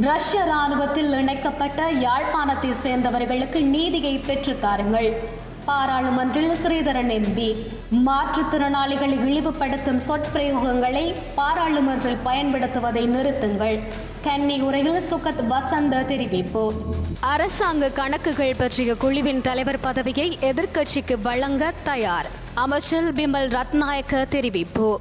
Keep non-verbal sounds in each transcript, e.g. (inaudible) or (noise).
ரஷ்ய ராணுவத்தில் இணைக்கப்பட்ட யாழ்ப்பாணத்தை சேர்ந்தவர்களுக்கு நீதியை பெற்றுத் தாருங்கள். பாராளுமன்றில் ஸ்ரீதரன் எம்பி மாற்றுத்திறனாளிகளை இழிவுபடுத்தும் சொற்பிரயோகங்களை பாராளுமன்றில் பயன்படுத்துவதை நிறுத்துங்கள். கன்னி உரையில் சுகத் வசந்த தெரிவிப்பு. அரசாங்க கணக்குகள் பற்றிய குழுவின் தலைவர் பதவியை எதிர்க்கட்சிக்கு வழங்க தயார். அமைச்சர் பிமல் ரத்நாயக்க தெரிவிப்பு.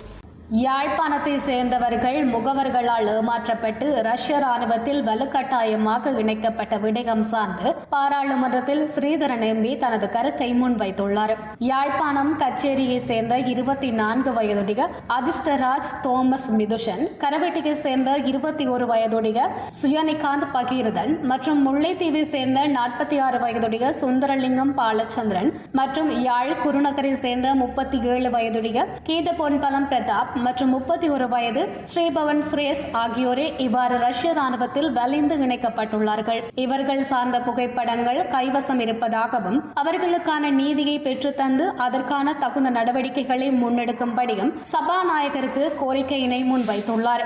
யாழ்ப்பாணத்தை சேர்ந்தவர்கள் முகவர்களால் ஏமாற்றப்பட்டு ரஷ்ய ராணுவத்தில் வலுக்கட்டாயமாக இணைக்கப்பட்ட விடயம் சார்ந்து பாராளுமன்றத்தில் ஸ்ரீதரன் எம்பி தனது கருத்தை முன்வைத்துள்ளார். யாழ்ப்பாணம் கச்சேரியை சேர்ந்த இருபத்தி நான்கு வயதுடைய அதிர்ஷ்டராஜ் தோமஸ் மிதுஷன் கரவெட்டியை சேர்ந்த இருபத்தி ஒரு வயதுடைய சுயனிகாந்த் பகீரதன் மற்றும் முல்லைத்தீவை சேர்ந்த நாற்பத்தி ஆறு வயதுடைய சுந்தரலிங்கம் பாலச்சந்திரன் மற்றும் யாழ் குருநகரை சேர்ந்த முப்பத்தி ஏழு வயதுடைய கீத பொன்பலம் பிரதாப் மற்றும் முப்பத்தி ஒரு வயது ஸ்ரீபவன் ஸ்ரேஸ் ஆகியோரே இவ்வாறு ரஷ்ய ராணுவத்தில் வலிந்து இணைக்கப்பட்டுள்ளார்கள். இவர்கள் சார்ந்த புகைப்படங்கள் கைவசம் இருப்பதாகவும் அவர்களுக்கான நீதியை பெற்றுத்தந்து அதற்கான தகுந்த நடவடிக்கைகளை முன்னெடுக்கும்படியும் சபாநாயகருக்கு கோரிக்கையினை முன்வைத்துள்ளார்.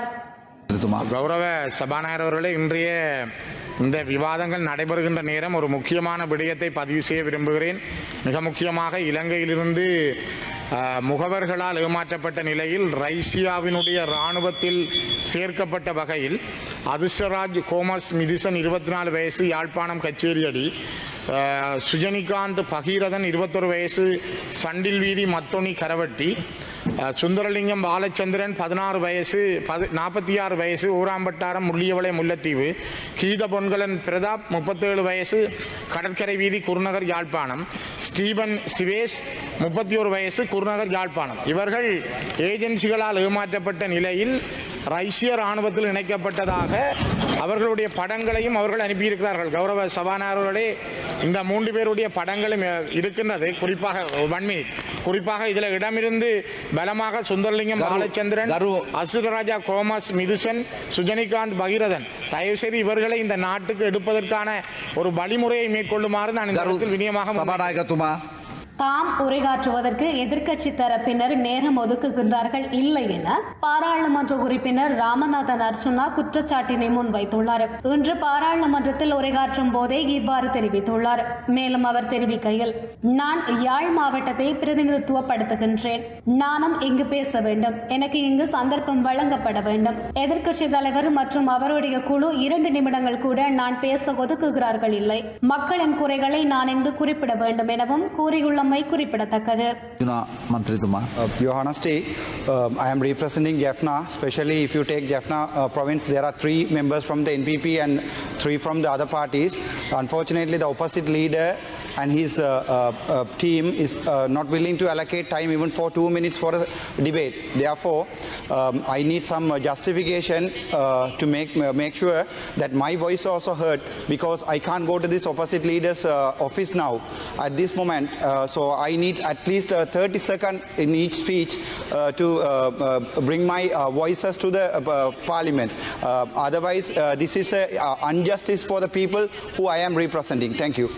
கௌரவ சபாநாயகர் அவர்களே இன்றைய இந்த விவாதங்கள் நடைபெறுகின்ற நேரம் ஒரு முக்கியமான விடயத்தை பதிவு செய்ய விரும்புகிறேன். மிக முக்கியமாக இலங்கையிலிருந்து முகவர்களால் ஏமாற்றப்பட்ட நிலையில் ரைசியாவினுடைய இராணுவத்தில் சேர்க்கப்பட்ட வகையில் அதிர்ஷ்டராஜ் கோமஸ் மிதிசன் இருபத்தி நாலு வயசு யாழ்ப்பாணம் கச்சேரியடி சுஜனிகாந்த் பகீரதன் இருபத்தொரு வயசு சண்டில் வீதி மத்தொனி கரவட்டி. சுந்தரலிங்கம் பாலச்சந்திரன் பதினாறு வயசு பது நாற்பத்தி ஆறு வயசு ஊராம்பட்டாரம் முள்ளியவளை முல்லைத்தீவு. கீத பொன்கலன் பிரதாப் முப்பத்தேழு வயசு கடற்கரை வீதி குருநகர் யாழ்ப்பாணம். ஸ்டீபன் சிவேஷ் முப்பத்தி ஒரு வயசு குருநகர் யாழ்ப்பாணம். இவர்கள் ஏஜென்சிகளால் ஏமாற்றப்பட்ட நிலையில் ரைசிய இராணுவத்தில் இணைக்கப்பட்டதாக அவர்களுடைய படங்களையும் அவர்கள் அனுப்பியிருக்கிறார்கள். கௌரவ சபாநாயகர்களே இந்த மூன்று பேருடைய படங்களும் இருக்கின்றது. குறிப்பாக ஒன் குறிப்பாக இதில் இடமிருந்து பலமாக சுந்தரலிங்கம் பாலச்சந்திரன் அசுரராஜா கோமஸ் மிதுசன் சுஜனிகாந்த் பகிரதன். தயவுசெய்து இவர்களை இந்த நாட்டுக்கு எடுப்பதற்கான ஒரு வழிமுறையை மேற்கொள்ளுமாறு நான் இந்த விநியமாக சபாநாயகத்துமா? தாம் உரையாற்றுவதற்கு எதிர்க்கட்சி தரப்பினர் நேரம் ஒதுக்குகின்றார்கள் இல்லை என பாராளுமன்ற உறுப்பினர் ராமநாதன் அர்ச்சுனா குற்றச்சாட்டினை முன்வைத்துள்ளார். இன்று பாராளுமன்றத்தில் உரையாற்றும் போதே இவ்வாறு தெரிவித்துள்ளார். மேலும் அவர் தெரிவிக்கையில் நான் யாழ் மாவட்டத்தை பிரதிநிதித்துவப்படுத்துகின்றேன். நானும் இங்கு பேச வேண்டும். எனக்கு இங்கு சந்தர்ப்பம் வழங்கப்பட வேண்டும். எதிர்க்கட்சி தலைவர் மற்றும் அவருடைய குழு இரண்டு நிமிடங்கள் கூட நான் பேச ஒதுக்குகிறார்கள் இல்லை. மக்களின் குறைகளை நான் இங்கு குறிப்பிட வேண்டும் எனவும் இருந்தமை குறிப்பிடத்தக்கது Your Honesty, I am representing Jaffna. Especially if you take Jaffna uh, province, there are three members from the NPP and three from the other parties. Unfortunately, the opposite leader and his uh, uh, uh, team is uh, not willing to allocate time even for two minutes for a debate. Therefore, um, I need some uh, justification uh, to make make sure that my voice also heard because I can't go to this opposite leader's office now at this moment. So I need at least uh, 30 second in each speech to bring my voices to the parliament. Otherwise, this is a uh, injustice for the people who I am representing. Thank you.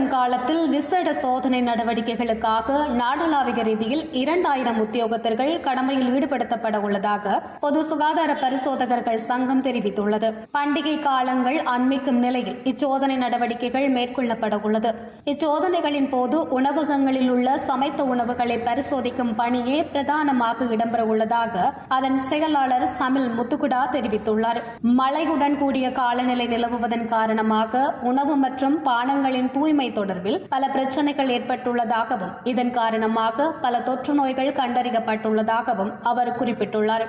எதிர்வரும் காலத்தில் விசேட சோதனை நடவடிக்கைகளுக்காக நாடளாவிய ரீதியில் இரண்டாயிரம் உத்தியோகத்தர்கள் கடமையில் ஈடுபடுத்தப்பட உள்ளதாக பொது சுகாதார பரிசோதகர்கள் சங்கம் தெரிவித்துள்ளது. பண்டிகை காலங்கள் அண்மிக்கும் நிலையில் இச்சோதனை நடவடிக்கைகள் மேற்கொள்ளப்பட உள்ளது. இச்சோதனைகளின் போது உணவகங்களில் உள்ள சமைத்த உணவுகளை பரிசோதிக்கும் பணியே பிரதானமாக இடம்பெற உள்ளதாக அதன் செயலாளர் சமில் முத்துகுடா தெரிவித்துள்ளார். மழையுடன் கூடிய காலநிலை நிலவுவதன் காரணமாக உணவு மற்றும் பானங்களின் தூய்மை தொடர்பில் பல பிரச்சனைகள் ஏற்பட்டுள்ளதாகவும் இதன் காரணமாக பல தொற்று நோய்கள் கண்டறியப்பட்டுள்ளதாகவும் அவர் குறிப்பிட்டுள்ளார்.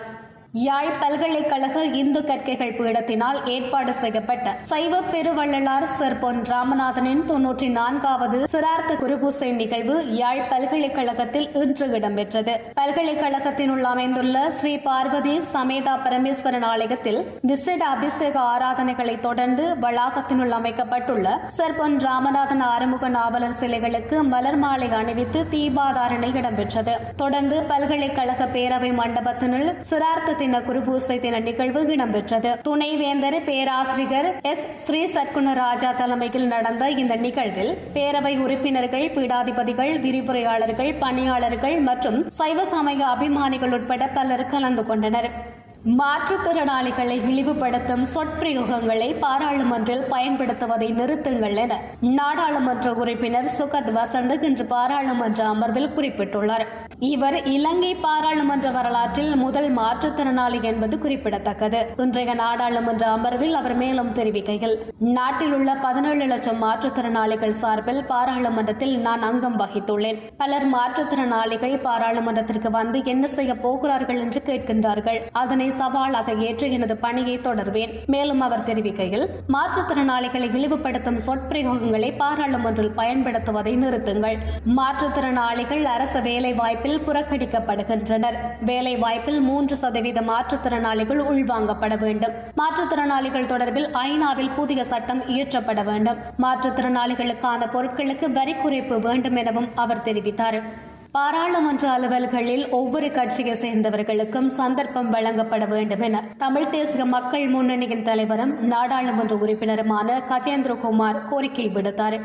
யாழ் பல்கலைக்கழக இந்து கற்கைகள் பீடத்தினால் ஏற்பாடு செய்யப்பட்ட சைவ பெருவள்ளலார் சர் பொன் ராமநாதனின் தொன்னூற்றி நான்காவது சிரார்த்த குருபூசை நிகழ்வு யாழ் பல்கலைக்கழகத்தில் இன்று இடம்பெற்றது. பல்கலைக்கழகத்தினுள் அமைந்துள்ள ஸ்ரீ பார்வதி சமேதா பரமேஸ்வரன் ஆலயத்தில் விசேட அபிஷேக ஆராதனைகளை தொடர்ந்து வளாகத்தினுள் அமைக்கப்பட்டுள்ள சர் பொன் ராமநாதன் ஆறுமுக நாவலர் சிலைகளுக்கு மலர் மாலை அணிவித்து தீபாதாரணை இடம்பெற்றது. தொடர்ந்து பல்கலைக்கழக பேரவை மண்டபத்தினுள் சிரார்த்த தின குருபூசை தின நிகழ்வு இடம்பெற்றது. துணைவேந்தர் பேராசிரியர் எஸ். ஸ்ரீ சற்குண ராஜா தலைமையில் நடந்த இந்த நிகழ்வில் பேரவை உறுப்பினர்கள் பீடாதிபதிகள் விரிவுரையாளர்கள் பணியாளர்கள் மற்றும் சைவ சமய அபிமானிகள் உட்பட பலர் கலந்து கொண்டனர். மாற்றுத்திறனாளிகளை இழிவுபடுத்தும் சொற்பிரயோகங்களை பாராளுமன்றில் பயன்படுத்துவதை நிறுத்துங்கள் என நாடாளுமன்ற உறுப்பினர் சுகத் வசந்த் இன்று பாராளுமன்ற அமர்வில் குறிப்பிட்டுள்ளார். இவர் இலங்கை பாராளுமன்ற வரலாற்றில் முதல் மாற்றுத்திறனாளி என்பது குறிப்பிடத்தக்கது. இன்றைய நாடாளுமன்ற அமர்வில் அவர் மேலும் தெரிவிக்கையில் நாட்டில் உள்ள பதினேழு லட்சம் மாற்றுத்திறனாளிகள் சார்பில் பாராளுமன்றத்தில் நான் அங்கம் வகித்துள்ளேன். பலர் மாற்றுத்திறனாளிகள் பாராளுமன்றத்திற்கு வந்து என்ன செய்ய போகிறார்கள் என்று கேட்கின்றார்கள். அதனை சவாலாக ஏற்று எனது பணியை தொடர்வேன். மேலும் அவர் தெரிவிக்கையில் மாற்றுத்திறனாளிகளை இழிவுபடுத்தும் சொற்பிரயோகங்களை பாராளுமன்றில் பயன்படுத்துவதை நிறுத்துங்கள். மாற்றுத்திறனாளிகள் அரசு வேலை வாய்ப்பில் புறக்கணிக்கப்படுகின்றனர். வேலை வாய்ப்பில் மூன்று சதவீத மாற்றுத்திறனாளிகள் உள்வாங்கப்பட வேண்டும். மாற்றுத்திறனாளிகள் தொடர்பில் ஐநாவில் புதிய சட்டம் இயற்றப்பட வேண்டும். மாற்றுத்திறனாளிகளுக்கான பொருட்களுக்கு வரி குறைப்பு வேண்டும் எனவும் அவர் தெரிவித்தார். பாராளுமன்ற அலுவல்களில் ஒவ்வொரு கட்சியை சேர்ந்தவர்களுக்கும் சந்தர்ப்பம் வழங்கப்பட வேண்டும் என தமிழ் தேசிய மக்கள் முன்னணியின் தலைவரும் நாடாளுமன்ற உறுப்பினருமான கஜேந்திரகுமார் கோரிக்கை விடுத்தார்.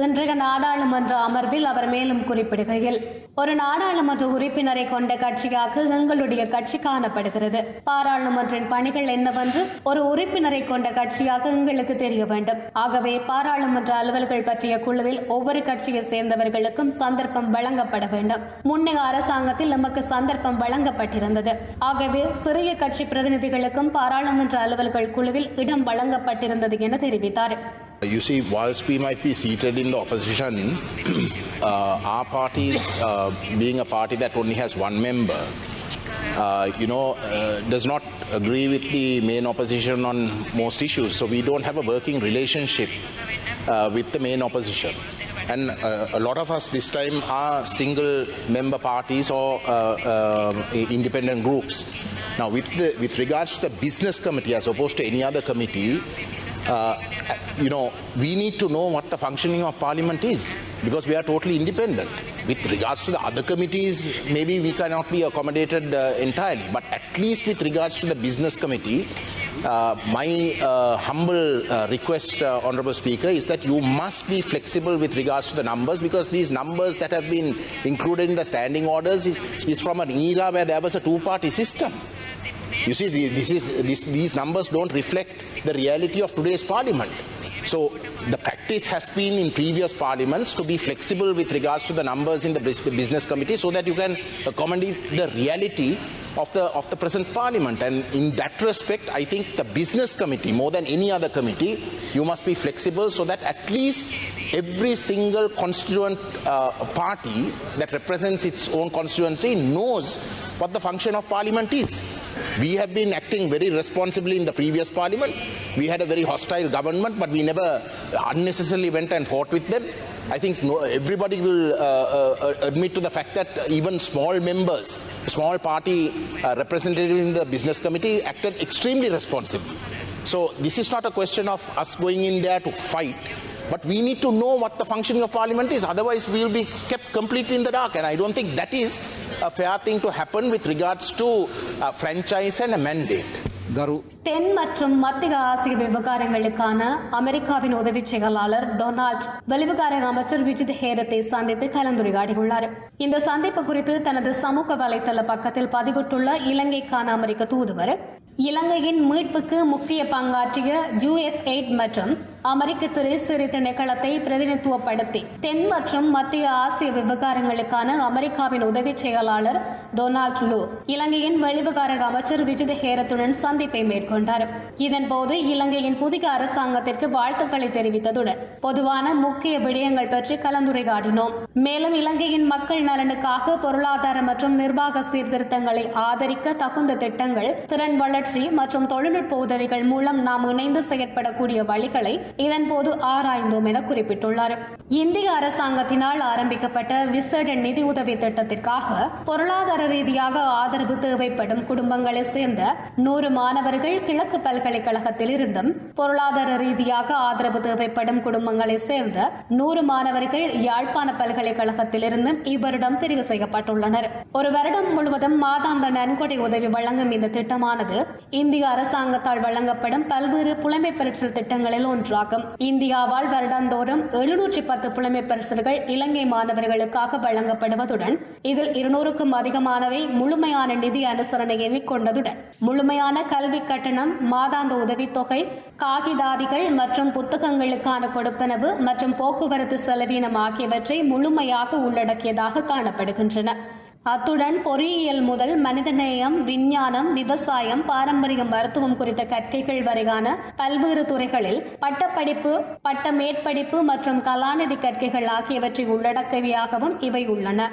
இன்றைய நாடாளுமன்ற அமர்வில் அவர் மேலும் குறிப்பிடுகையில் ஒரு நாடாளுமன்ற உறுப்பினரை கொண்ட கட்சியாக எங்களுடைய கட்சி காணப்படுகிறது. பாராளுமன்றின் பணிகள் என்னவென்று ஒரு உறுப்பினரை கொண்ட கட்சியாக எங்களுக்கு தெரிய வேண்டும். ஆகவே பாராளுமன்ற அலுவல்கள் பற்றிய குழுவில் ஒவ்வொரு கட்சியை சேர்ந்தவர்களுக்கும் சந்தர்ப்பம் வழங்கப்பட வேண்டும். முன்னைய அரசாங்கத்தில் நமக்கு சந்தர்ப்பம் வழங்கப்பட்டிருந்தது. ஆகவே சிறிய கட்சி பிரதிநிதிகளுக்கும் பாராளுமன்ற அலுவல்கள் குழுவில் இடம் வழங்கப்பட்டிருந்தது என தெரிவித்தார். You see, whilst we might be seated in the opposition, (clears throat) uh, our party, is, uh, being a party that only has one member, uh, you know, uh, does not agree with the main opposition on most issues. So we don't have a working relationship uh, with the main opposition. And uh, a lot of us this time are single member parties or uh, independent groups. Now, with, the, with regards to the business committee as opposed to any other committee, you know, we need to know what the functioning of parliament is because we are totally independent. With regards to the other committees, maybe we cannot be accommodated uh, entirely, but at least with regards to the business committee, uh, my uh, humble uh, request, uh, Honorable Speaker, is that you must be flexible with regards to the numbers because these numbers that have been included in the standing orders is, is from an era where there was a two party system. You see, this is, this, these numbers don't reflect the reality of today's parliament. So the practice has been in previous parliaments to be flexible with regards to the numbers in the business committee so that you can accommodate the reality of the, of the present parliament. And in that respect, I think the business committee, more than any other committee, you must be flexible so that at least every single constituent uh, party that represents its own constituency knows what the function of parliament is. We have been acting very responsibly in the previous parliament. We had a very hostile government, but we never unnecessarily went and fought with them. I think no, everybody will uh, uh, admit to the fact that even small members, small party uh, representatives in the business committee acted extremely responsibly. So this is not a question of us going in there to fight. But we need to know what the functioning of parliament is. Otherwise, we will be kept completely in the dark. And I don't think that is a fair thing to happen with regards to a franchise and a mandate. கரு. தென் மற்றும் மத்திய ஆசிய விவகாரங்களுக்கான அமெரிக்காவின் உதவி செயலாளர் Donald வெளிவிகார அமைச்சர் விஜித் ஹேரத்தை சந்தித்து கலந்துரையாடியுள்ளார். இந்த சந்திப்பு குறித்து தனது சமூக வலைதள பக்கத்தில் பதிவிட்டுள்ள இலங்கைக்கான அமெரிக்க தூதுவர் இலங்கையின் மீட்புக்கு முக்கிய பங்காற்றிய யுஎஸ்எய்ட் மற்றும் அமெரிக்க துறை சிறு திணைக்களத்தை பிரதிநிதித்துவப்படுத்தி தென் மற்றும் மத்திய ஆசிய விவகாரங்களுக்கான அமெரிக்காவின் உதவி செயலாளர் டொனால்ட் லூ இலங்கையின் வெளிவிகார அமைச்சர் விஜித ஹேரத்துடன் சந்திப்பை மேற்கொண்டார். இதன்போது இலங்கையின் புதிய அரசாங்கத்திற்கு வாழ்த்துக்களை தெரிவித்ததுடன் பொதுவான முக்கிய விடயங்கள் பற்றி கலந்துரையாடினோம். மேலும் இலங்கையின் மக்கள் நலனுக்காக பொருளாதார மற்றும் நிர்வாக சீர்திருத்தங்களை ஆதரிக்க தகுந்த திட்டங்கள் திறன் வளர்ச்சி மற்றும் தொழில்நுட்ப உதவிகள் மூலம் நாம் இணைந்து செயற்படக்கூடிய வழிகளை இதன்போது ஆராய்ந்தோம் என குறிப்பிட்டுள்ளார். இந்திய அரசாங்கத்தினால் ஆரம்பிக்கப்பட்ட விசேட நிதியுதவி திட்டத்திற்காக பொருளாதார ரீதியாக ஆதரவு தேவைப்படும் குடும்பங்களை சேர்ந்த நூறு மாணவர்கள் கிழக்கு பல்கலை பல்கலைக்கழகத்திலிருந்தும் பொருளாதார ரீதியாக ஆதரவு தேவைப்படும் குடும்பங்களைச் சேர்ந்த நூறு மாணவர்கள் யாழ்ப்பாண பல்கலைக்கழகத்திலிருந்தும் இவ்வருடம் தெரிவு செய்யப்பட்டுள்ளனர். ஒரு வருடம் முழுவதும் மாதாந்த நன்கொடை உதவி வழங்கும் இந்த திட்டமானது இந்திய அரசாங்கத்தால் வழங்கப்படும் பல்வேறு புலமை பரிசல் திட்டங்களில் ஒன்றாகும். இந்தியாவால் வருடந்தோறும் எழுநூற்றி பத்து புலமை பரிசுகள் இலங்கை மாணவர்களுக்காக வழங்கப்படுவதுடன் இதில் இருநூறுக்கும் அதிகமானவை முழுமையான நிதி அனுசரணையை கொண்டதுடன் முழுமையான கல்வி கட்டணம் மாத மாதாந்த உதவித்தொகை காகிதாதிகள் மற்றும் புத்தகங்களுக்கான கொடுப்பனவு மற்றும் போக்குவரத்து செலவீனம் ஆகியவற்றை முழுமையாக உள்ளடக்கியதாக காணப்படுகின்றன. அத்துடன் பொறியியல் முதல் மனிதநேயம் விஞ்ஞானம் விவசாயம் பாரம்பரிய மருத்துவம் குறித்த கற்கைகள் வரையான பல்வேறு துறைகளில் பட்டப்படிப்பு பட்ட மேற்படிப்பு மற்றும் கலாநிதி கற்கைகள் ஆகியவற்றை உள்ளடக்கியவையாகவும் இவை உள்ளன.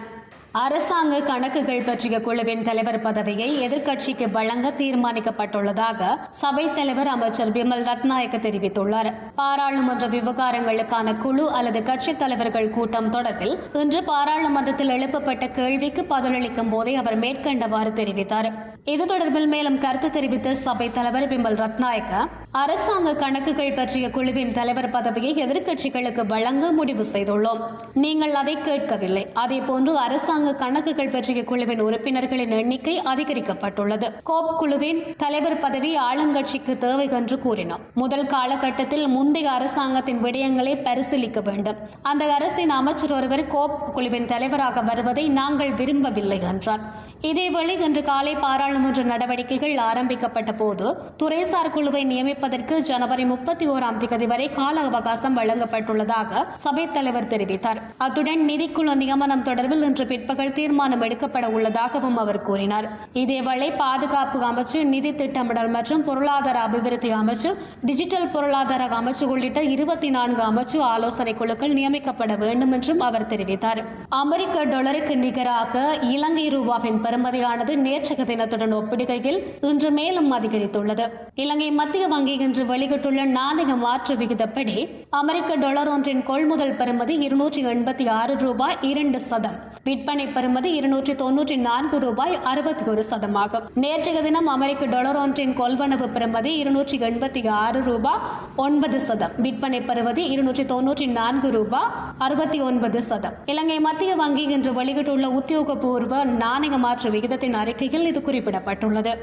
அரசாங்க கணக்குகள் பற்றிய குழுவின் தலைவர் பதவியை எதிர்க்கட்சிக்கு வழங்க தீர்மானிக்கப்பட்டுள்ளதாக சபைத் தலைவர் அமைச்சர் பிமல் ரத்நாயக்க தெரிவித்துள்ளார். பாராளுமன்ற விவகாரங்களுக்கான குழு அல்லது கட்சித் தலைவர்கள் கூட்டம் தொடர்பில் இன்று பாராளுமன்றத்தில் எழுப்பப்பட்ட கேள்விக்கு பதிலளிக்கும் போதே அவர் மேற்கண்டவாறு தெரிவித்தார். இது தொடர்பில் மேலும் கருத்து தெரிவித்த சபைத் தலைவர் பிமல் ரத்நாயக்க அரசாங்க கணக்குகள் பற்றிய குழுவின் தலைவர் பதவியை எதிர்க்கட்சிகளுக்கு வழங்க முடிவு செய்துள்ளோம். நீங்கள் அதை கேட்கவில்லை. அதேபோன்று அரசாங்க கணக்குகள் பற்றிய குழுவின் உறுப்பினர்களின் எண்ணிக்கை அதிகரிக்கப்பட்டுள்ளது. கோப் குழுவின் தலைவர் பதவி ஆளுங்கட்சிக்கு தேவை என்று கூறினோம் முதல் காலகட்டத்தில் முந்தைய அரசாங்கத்தின் விடயங்களை பரிசீலிக்க வேண்டும். அந்த அரசின் அமைச்சர் ஒருவர் கோப் குழுவின் தலைவராக வருவதை நாங்கள் விரும்பவில்லை என்றார். இதேவேளை இன்று காலை பாராளுமன்ற நடவடிக்கைகள் ஆரம்பிக்கப்பட்ட போது துறைசார் குழுவை நியமிப்பதற்கு ஜனவரி முப்பத்தி ஓராம் தேதி வரை கால அவகாசம் வழங்கப்பட்டுள்ளதாக சபைத் தலைவர் தெரிவித்தார். அத்துடன் நிதிக்குழு நியமனம் தொடர்பில் இன்று பிற்பகல் தீர்மானம் எடுக்கப்பட உள்ளதாகவும் அவர் கூறினார். இதேவேளை பாதுகாப்பு அமைச்சு நிதி திட்டமிடல் மற்றும் பொருளாதார அபிவிருத்தி அமைச்சு டிஜிட்டல் பொருளாதார அமைச்சு உள்ளிட்ட இருபத்தி நான்கு அமைச்சு ஆலோசனை குழுக்கள் நியமிக்கப்பட வேண்டும் என்றும் அவர் தெரிவித்தார். அமெரிக்க டாலருக்கு நிகராக இலங்கை ரூபாவின் பெறுமதியானது நேற்றைய தினத்துடன் ஒப்பிடுகையில் இன்று மேலும் அதிகரித்துள்ளது. இலங்கை மத்திய வங்கி வங்கி இன்று வெளியிட்டுள்ள நாணய மாற்று விகிதப்படி அமெரிக்க டாலர் ஒன்றின் கொள்முதல் பெறுமதி இருநூற்றி எண்பத்தி ஆறு ரூபாய் இரண்டு சதம். விற்பனை பெறுமதி இருநூற்றி தொன்னூற்றி நான்கு ரூபாய் அறுபத்தி ஒரு சதமாகும். நேற்றைய தினம் அமெரிக்க டாலர் ஒன்றின் கொள்வனவு பெறுமதி இருநூற்றி எண்பத்தி ஆறு ரூபாய் ஒன்பது சதம். விற்பனை பெறுவது இருநூற்றி தொன்னூற்றி நான்கு ரூபாய் அறுபத்தி ஒன்பது சதம். இலங்கை மத்திய வங்கி இன்று வெளியிட்டுள்ள உத்தியோகபூர்வ நாணய மாற்று விகிதத்தின் அறிக்கையில் இது குறிப்பிடப்பட்டுள்ளது.